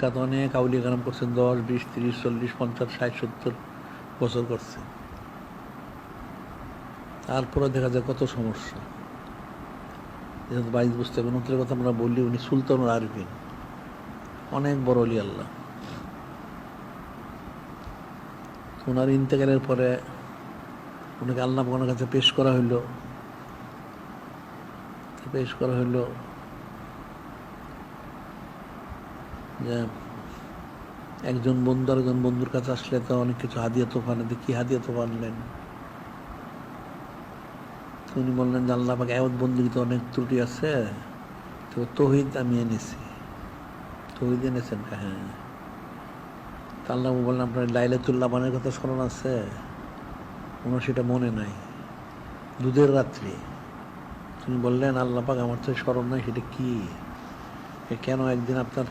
কাত অনেক আউলিয়া কালাম করছেন দশ, বিশ, তিরিশ, চল্লিশ, পঞ্চাশ, ষাট, সত্তর বছর করছে। তারপরে দেখা যায় কত সমস্যা। বুঝতে হবে, নতুন কথা আমরা উনি অনেক বড় অলি আল্লাহ। ওনার ইন্তেকালের পরে ওনাকে আল্লাহ কাছে পেশ করা হইল। পেশ করা হইল যে একজন বন্ধু আর একজন বন্ধুর কাছে আসলে তো অনেক কিছু হাদিয়া তোফা আনে কি হাদিয়া তোফা তো উনি বললেন যে আল্লাহ পাকে এমন বন্ধুকে অনেক ত্রুটি আছে, তো তহিদ আমি এনেছি। তহিদ এনেছেন হ্যাঁ। তা আল্লাহ বললেন, আপনার লাইলাতুল্লাহ মানের কথা স্মরণ আছে? ওনার সেটা মনে নাই। দুধের রাত্রি। তিনি বললেন, আল্লাহ পাক আমার তো স্মরণ নাই, সেটা কি? কেন একদিন আপনার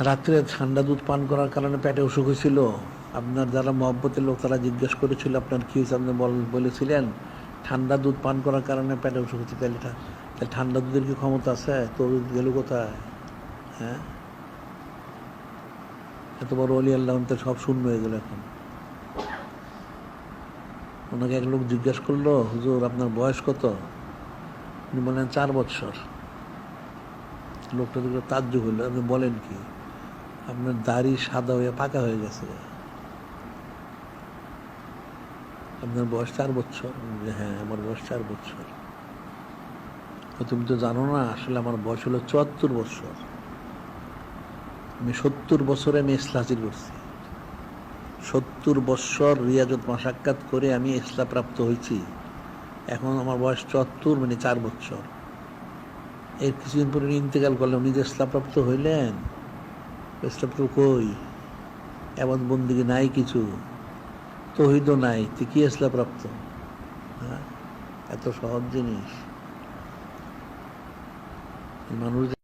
রাত্রে ঠান্ডা দুধ পান করার কারণে পেটে অসুখ হয়েছিল। আপনার যারা মহব্বতের লোক, তারা জিজ্ঞেস করেছিল, আপনার কি হয়েছে? আপনি বলেছিলেন, ঠান্ডা দুধ পান করার কারণে পেটে অসুখ হচ্ছে তাহলে তাহলে ঠান্ডা দুধের কি ক্ষমতা আছে? তো গেল কোথায়? হ্যাঁ? এত বড় অলি আল্লাহ তো সব শূন্য হয়ে গেল এখন। ওনাকে এক লোক জিজ্ঞেস করল, হুজুর, আপনার বয়স কত? উনি বললেন, চার বৎসর। লোকটা তাজ্জু হলো। আপনি বলেন কি? আপনার দাড়ি সাদা হয়ে পাকা হয়ে গেছে। আপনার বয়স চার বছর। হ্যাঁ আমার বয়স চার বছর। তুমি তো জানো না, আসলে আমার বয়স হলো চুয়াত্তর বছর। আমি সত্তর বছরে আমি ইসলা করছি। সত্তর বছর রিয়াজত মাসাক্কাত করে আমি ইসলা প্রাপ্ত হয়েছি। এখন আমার বয়স চুয়াত্তর মানে চার বছর। এর কিছুদিন পরে ইন্তেকাল করলেন উনি যে ইসলামপ্রাপ্ত হইলেন। ইসলামপ্রাপ্ত কই? এমন বন্দিগি নাই কিছু। তহিদ নাই। তিকি কি ইসলামপ্রাপ্ত হ্যাঁ? এত সহজ জিনিস। মানুষ